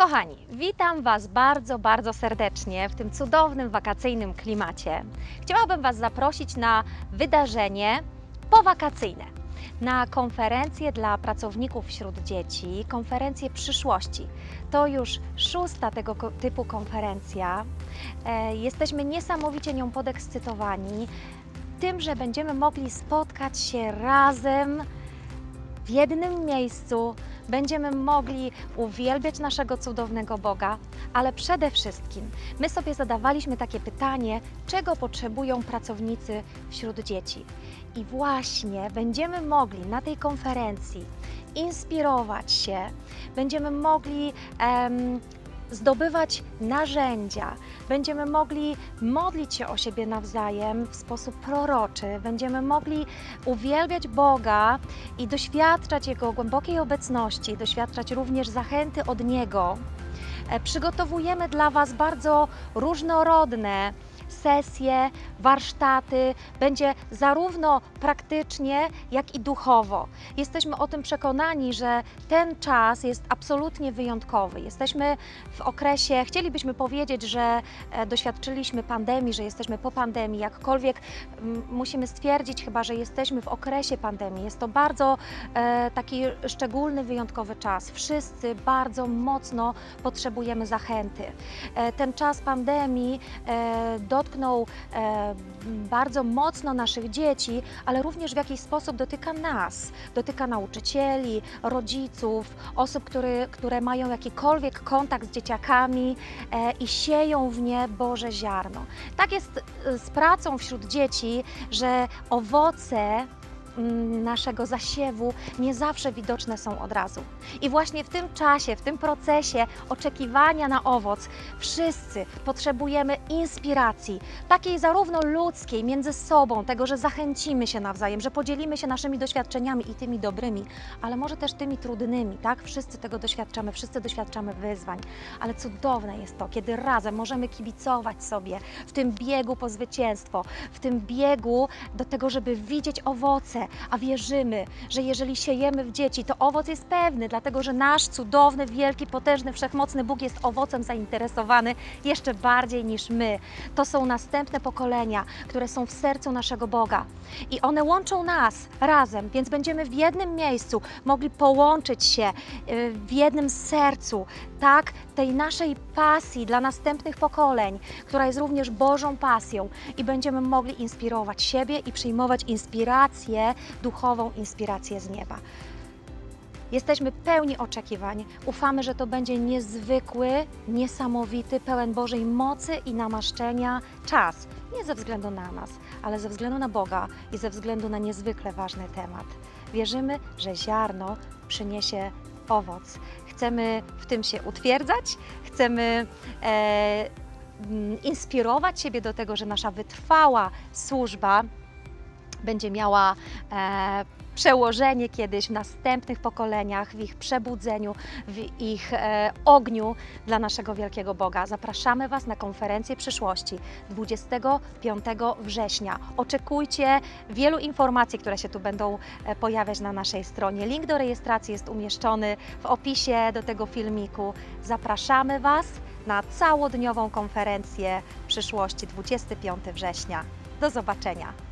Kochani, witam Was bardzo, bardzo serdecznie w tym cudownym wakacyjnym klimacie. Chciałabym Was zaprosić na wydarzenie powakacyjne, na konferencję dla pracowników wśród dzieci, konferencję przyszłości. To już szósta tego typu konferencja. E, Jesteśmy niesamowicie nią podekscytowani tym, że będziemy mogli spotkać się razem w jednym miejscu, będziemy mogli uwielbiać naszego cudownego Boga, ale przede wszystkim my sobie zadawaliśmy takie pytanie, czego potrzebują pracownicy wśród dzieci. I właśnie będziemy mogli na tej konferencji inspirować się, będziemy mogli em, zdobywać narzędzia, będziemy mogli modlić się o siebie nawzajem w sposób proroczy, będziemy mogli uwielbiać Boga i doświadczać Jego głębokiej obecności, doświadczać również zachęty od Niego. E, Przygotowujemy dla Was bardzo różnorodne sesje, warsztaty. Będzie zarówno praktycznie, jak i duchowo. Jesteśmy o tym przekonani, że ten czas jest absolutnie wyjątkowy. Jesteśmy w okresie, chcielibyśmy powiedzieć, że e, doświadczyliśmy pandemii, że jesteśmy po pandemii, jakkolwiek musimy stwierdzić chyba, że jesteśmy w okresie pandemii. Jest to bardzo e, taki szczególny, wyjątkowy czas. Wszyscy bardzo mocno potrzebujemy zachęty. E, ten czas pandemii e, dotknął e, bardzo mocno naszych dzieci, ale również w jakiś sposób dotyka nas, dotyka nauczycieli, rodziców, osób, które, które mają jakikolwiek kontakt z dzieciakami e, i sieją w nie Boże ziarno. Tak jest e, z pracą wśród dzieci, że owoce naszego zasiewu nie zawsze widoczne są od razu. I właśnie w tym czasie, w tym procesie oczekiwania na owoc, wszyscy potrzebujemy inspiracji, takiej zarówno ludzkiej, między sobą, tego, że zachęcimy się nawzajem, że podzielimy się naszymi doświadczeniami i tymi dobrymi, ale może też tymi trudnymi, tak? Wszyscy tego doświadczamy, wszyscy doświadczamy wyzwań, ale cudowne jest to, kiedy razem możemy kibicować sobie w tym biegu po zwycięstwo, w tym biegu do tego, żeby widzieć owoce, a wierzymy, że jeżeli siejemy w dzieci, to owoc jest pewny, dlatego że nasz cudowny, wielki, potężny, wszechmocny Bóg jest owocem zainteresowany jeszcze bardziej niż my. To są następne pokolenia, które są w sercu naszego Boga. I one łączą nas razem, więc będziemy w jednym miejscu mogli połączyć się y, w jednym sercu, tak, tej naszej pasji dla następnych pokoleń, która jest również Bożą pasją. I będziemy mogli inspirować siebie i przyjmować duchową inspirację z nieba. Jesteśmy pełni oczekiwań. Ufamy, że to będzie niezwykły, niesamowity, pełen Bożej mocy i namaszczenia czas. Nie ze względu na nas, ale ze względu na Boga i ze względu na niezwykle ważny temat. Wierzymy, że ziarno przyniesie owoc. Chcemy w tym się utwierdzać, chcemy e, inspirować siebie do tego, że nasza wytrwała służba będzie miała e, przełożenie kiedyś w następnych pokoleniach, w ich przebudzeniu, w ich e, ogniu dla naszego wielkiego Boga. Zapraszamy Was na konferencję przyszłości 25 września. Oczekujcie wielu informacji, które się tu będą e, pojawiać na naszej stronie. Link do rejestracji jest umieszczony w opisie do tego filmiku. Zapraszamy Was na całodniową konferencję przyszłości 25 września. Do zobaczenia.